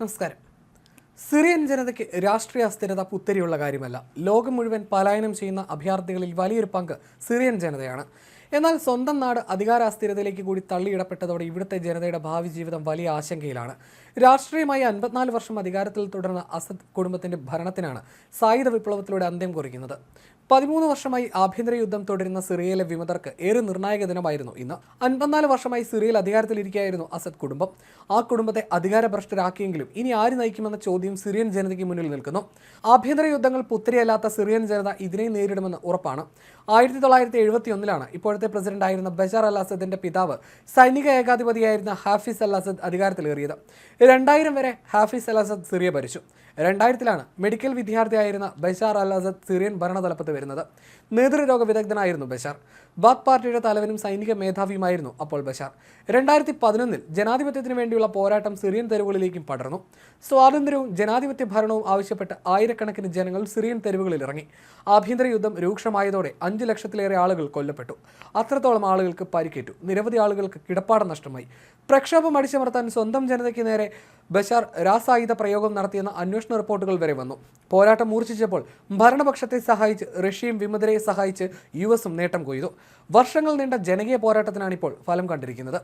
നമസ്കാരം. സിറിയൻ ജനതയ്ക്ക് രാഷ്ട്രീയ അസ്ഥിരത പുത്തരിയുള്ള കാര്യമല്ല. ലോകം മുഴുവൻ പലായനം ചെയ്യുന്ന അഭയാർത്ഥികളിൽ വലിയൊരു പങ്ക് സിറിയൻ ജനതയാണ്. എന്നാൽ സ്വന്തം നാട് അധികാര അസ്ഥിരതയിലേക്ക് കൂടി തള്ളിയിടപ്പെട്ടതോടെ ഇവിടുത്തെ ജനതയുടെ ഭാവി ജീവിതം വലിയ ആശങ്കയിലാണ്. രാഷ്ട്രീയമായി അൻപത്തിനാല് വർഷം അധികാരത്തിൽ തുടർന്ന അസദ് കുടുംബത്തിന്റെ ഭരണത്തിനാണ് സായുധ വിപ്ലവത്തിലൂടെ അന്ത്യം കുറിക്കുന്നത്. പതിമൂന്ന് വർഷമായി ആഭ്യന്തര യുദ്ധം തുടരുന്ന സിറിയയിലെ വിമതർക്ക് ഏറെ നിർണായക ദിനമായിരുന്നു ഇന്ന്. അൻപത്തിനാല് വർഷമായി സിറിയയിൽ അധികാരത്തിലിരിക്കുകയായിരുന്നു അസദ് കുടുംബം. ആ കുടുംബത്തെ അധികാരഭ്രഷ്ടരാക്കിയെങ്കിലും ഇനി ആര് നയിക്കുമെന്ന ചോദ്യം സിറിയൻ ജനതയ്ക്ക് മുന്നിൽ നിൽക്കുന്നു. ആഭ്യന്തര യുദ്ധങ്ങൾ പുത്തിരിയല്ലാത്ത സിറിയൻ ജനത ഇതിനെ നേരിടുമെന്ന് ഉറപ്പാണ്. ആയിരത്തി തൊള്ളായിരത്തി എഴുപത്തി ഒന്നിലാണ് ഇപ്പോഴത്തെ പ്രസിഡന്റായിരുന്ന ബഷാർ അൽ അസദിന്റെ പിതാവ് സൈനിക ഏകാധിപതിയായിരുന്ന ഹാഫിസ് അൽ അസദ് അധികാരത്തിലേറിയത്. രണ്ടായിരം വരെ ഹാഫിസ് അൽ അസദ് സിറിയ ഭരിച്ചു. രണ്ടായിരത്തിലാണ് മെഡിക്കൽ വിദ്യാർത്ഥിയായിരുന്ന ബഷാർ അൽ അസദ് സിറിയൻ ഭരണതലപ്പത്ത് വരുന്നത്. നേതൃരോഗ വിദഗ്ധനായിരുന്നു ബഷാർ. ബാത്ത് പാർട്ടിയുടെ തലവനും സൈനിക മേധാവിയുമായിരുന്നു അപ്പോൾ ബഷാർ. രണ്ടായിരത്തി പതിനൊന്നിൽ ജനാധിപത്യത്തിന് വേണ്ടിയുള്ള പോരാട്ടം സിറിയൻ തെരുവുകളിലേക്കും പടർന്നു. സ്വാതന്ത്ര്യവും ജനാധിപത്യ ഭരണവും ആവശ്യപ്പെട്ട് ആയിരക്കണക്കിന് ജനങ്ങൾ സിറിയൻ തെരുവുകളിൽ ഇറങ്ങി. ആഭ്യന്തര യുദ്ധം രൂക്ഷമായതോടെ അഞ്ച് ലക്ഷത്തിലേറെ ആളുകൾ കൊല്ലപ്പെട്ടു. അത്രത്തോളം ആളുകൾക്ക് പരിക്കേറ്റു. നിരവധി ആളുകൾക്ക് കിടപ്പാടം നഷ്ടമായി. പ്രക്ഷോഭം അടിച്ചമർത്താൻ സ്വന്തം ജനതയ്ക്ക് നേരെ ബഷാർ രാസായുധ പ്രയോഗം നടത്തിയെന്ന അന്വേഷണ റിപ്പോർട്ടുകൾ വരെ വന്നു. പോരാട്ടം മൂർച്ഛിച്ചപ്പോൾ ഭരണപക്ഷത്തെ സഹായിച്ച് റഷ്യയും വിമതരെ സഹായിച്ച് യു എസും നേട്ടം കൊയ്തു. വർഷങ്ങൾ നീണ്ട ജനകീയ പോരാട്ടത്തിനാണ് ഇപ്പോൾ ഫലം കണ്ടിരിക്കുന്നത്.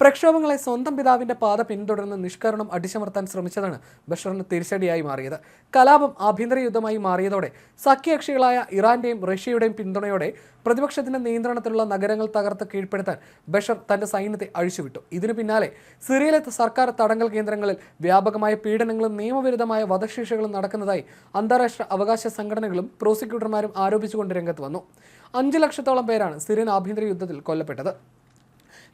പ്രക്ഷോഭങ്ങളെ സ്വന്തം പിതാവിന്റെ പാത പിന്തുടർന്ന് നിഷ്കരണം അടിച്ചമർത്താൻ ശ്രമിച്ചതാണ് ബഷറിന് തിരിച്ചടിയായി മാറിയത്. കലാപം ആഭ്യന്തര യുദ്ധമായി മാറിയതോടെ സഖ്യകക്ഷികളായ ഇറാന്റെയും റഷ്യയുടെയും പിന്തുണയോടെ പ്രതിപക്ഷത്തിന്റെ നിയന്ത്രണത്തിലുള്ള നഗരങ്ങൾ തകർത്ത് കീഴ്പ്പെടുത്താൻ ബഷർ തന്റെ സൈന്യത്തെ അഴിച്ചുവിട്ടു. ഇതിനു പിന്നാലെ സിറിയയിലെ സർക്കാർ തടങ്കൽ കേന്ദ്രങ്ങളിൽ വ്യാപകമായ പീഡനങ്ങളും നിയമവിരുദ്ധമായ വധശിക്ഷകളും നടക്കുന്നതായി അന്താരാഷ്ട്ര അവകാശ സംഘടനകളും പ്രോസിക്യൂട്ടർമാരും ആരോപിച്ചുകൊണ്ട് രംഗത്ത് വന്നു. അഞ്ച് ലക്ഷത്തോളം പേരാണ് സിറിയൻ ആഭ്യന്തര യുദ്ധത്തിൽ കൊല്ലപ്പെട്ടത്.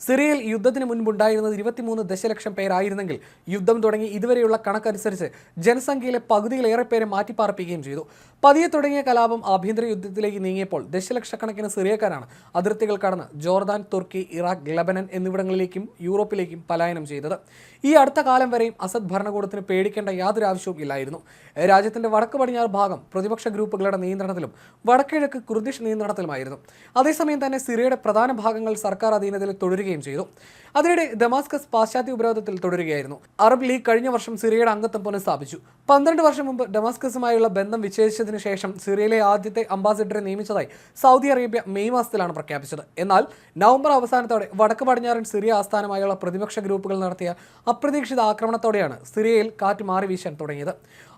സിറിയയിൽ യുദ്ധത്തിന് മുൻപുണ്ടായിരുന്നത് ഇരുപത്തിമൂന്ന് ദശലക്ഷം പേരായിരുന്നെങ്കിൽ യുദ്ധം തുടങ്ങി ഇതുവരെയുള്ള കണക്കനുസരിച്ച് ജനസംഖ്യയിലെ പകുതിയിലേറെ പേരെ മാറ്റിപ്പാർപ്പിക്കുകയും ചെയ്തു. പതിയെ തുടങ്ങിയ കലാപം ആഭ്യന്തര യുദ്ധത്തിലേക്ക് നീങ്ങിയപ്പോൾ ദശലക്ഷക്കണക്കിന് സിറിയക്കാരാണ് അതിർത്തികൾ കടന്ന് ജോർദാൻ തുർക്കി ഇറാഖ് ലബനൻ എന്നിവിടങ്ങളിലേക്കും യൂറോപ്പിലേക്കും പലായനം ചെയ്തത്. ഈ അടുത്ത കാലം വരെയും അസദ് ഭരണകൂടത്തിന് പേടിക്കേണ്ട യാതൊരു ആവശ്യവും ഇല്ലായിരുന്നു. രാജ്യത്തിന്റെ വടക്ക് പടിഞ്ഞാറ് ഭാഗം പ്രതിപക്ഷ ഗ്രൂപ്പുകളുടെ നിയന്ത്രണത്തിലും വടക്കിഴക്ക് കുർദിഷ് നിയന്ത്രണത്തിലുമായിരുന്നു. അതേസമയം തന്നെ സിറിയയുടെ പ്രധാന ഭാഗങ്ങൾ സർക്കാർ അധീനതയിൽ തുടരുകയും ചെയ്തു. അതിനിടെ ദമാസ്കസ് പാശ്ചാത്യ ഉപരോധത്തിൽ തുടരുകയായിരുന്നു. അറബ് ലീഗ് കഴിഞ്ഞ വർഷം സിറിയയുടെ അംഗത്വം പുനഃസ്ഥാപിച്ചു. പന്ത്രണ്ട് വർഷം മുമ്പ് ഡമാസ്കസുമായുള്ള ബന്ധം വിച്ഛേദിച്ചതിനു ശേഷം സിറിയയിലെ ആദ്യത്തെ അംബാസിഡറെ നിയമിച്ചതായി സൗദി അറേബ്യ മെയ് മാസത്തിലാണ് പ്രഖ്യാപിച്ചത്. എന്നാൽ നവംബർ അവസാനത്തോടെ വടക്ക് പടിഞ്ഞാറൻ സിറിയ ആസ്ഥാനമായുള്ള പ്രതിപക്ഷ ഗ്രൂപ്പുകൾ നടത്തിയ അപ്രതീക്ഷിത ആക്രമണത്തോടെയാണ് സിറിയയിൽ കാറ്റ് മാറി വീശാൻ തുടങ്ങിയത്.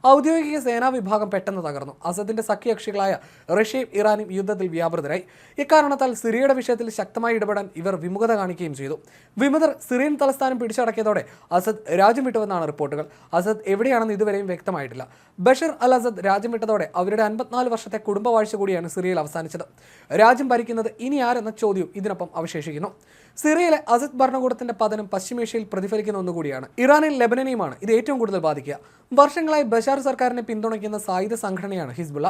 ഔദ്യോഗിക സേനാ വിഭാഗം പെട്ടെന്ന് തകർന്നു. അസദിന്റെ സഖ്യകക്ഷികളായ റഷ്യയും ഇറാനും യുദ്ധത്തിൽ വ്യാപൃതരായി. ഇക്കാരണത്താൽ സിറിയയുടെ വിഷയത്തിൽ ശക്തമായി ഇടപെടാൻ ഇവർ വിമുഖത കാണിക്കുകയും ചെയ്തു. വിമതർ സിറിയൻ തലസ്ഥാനം പിടിച്ചടക്കിയതോടെ അസദ് രാജ്യം വിട്ടുവെന്നാണ് റിപ്പോർട്ടുകൾ. അസദ് എവിടെയാണെന്ന് ഇതുവരെയും വ്യക്തമായിട്ടില്ല. ബഷർ അൽ അസദ് രാജ്യം വിട്ടതോടെ അവരുടെ അൻപത്തിനാല് വർഷത്തെ കുടുംബവാഴ്ച കൂടിയാണ് സിറിയയിൽ അവസാനിച്ചത്. രാജ്യം ഭരിക്കുന്നത് ഇനി ആരെന്ന ചോദ്യവും ഇതിനൊപ്പം അവശേഷിക്കുന്നു. സിറിയയിലെ അസദ് ഭരണകൂടത്തിന്റെ പതനം പശ്ചിമേഷ്യയിൽ പ്രതിഫലിക്കുന്ന ഒന്നുകൂടിയാണ്. ഇറാനിൽ ലെബനനെയുമാണ് ഇത് ഏറ്റവും കൂടുതൽ ബാധിക്കുക. വർഷങ്ങളായി ബഷാർ സർക്കാരിനെ പിന്തുണയ്ക്കുന്ന സായുധ സംഘടനയാണ് ഹിസ്ബുള്ള.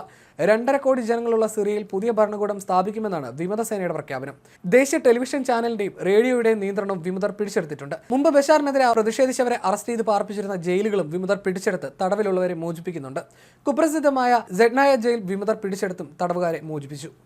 രണ്ടര കോടി ജനങ്ങളുള്ള സിറിയയിൽ പുതിയ ഭരണകൂടം സ്ഥാപിക്കുമെന്നാണ് വിമത സേനയുടെ പ്രഖ്യാപനം. ദേശീയ ടെലിവിഷൻ ചാനലിന്റെയും റേഡിയോയുടെയും നിയന്ത്രണം വിമതർ പിടിച്ചെടുത്തിട്ടുണ്ട്. മുമ്പ് ബഷാറിനെതിരെ പ്രതിഷേധിച്ചവരെ അറസ്റ്റ് ചെയ്ത് പാർപ്പിച്ചിരുന്ന ജയിലുകളും വിമതർ പിടിച്ചെടുത്ത് തടവിലുള്ളവരെ മോചിപ്പിക്കുന്നുണ്ട്. കുപ്രസിദ്ധമായ ജഡ്നായ ജയിൽ വിമതർ പിടിച്ചെടുത്തും തടവുകാരെ മോചിപ്പിച്ചു.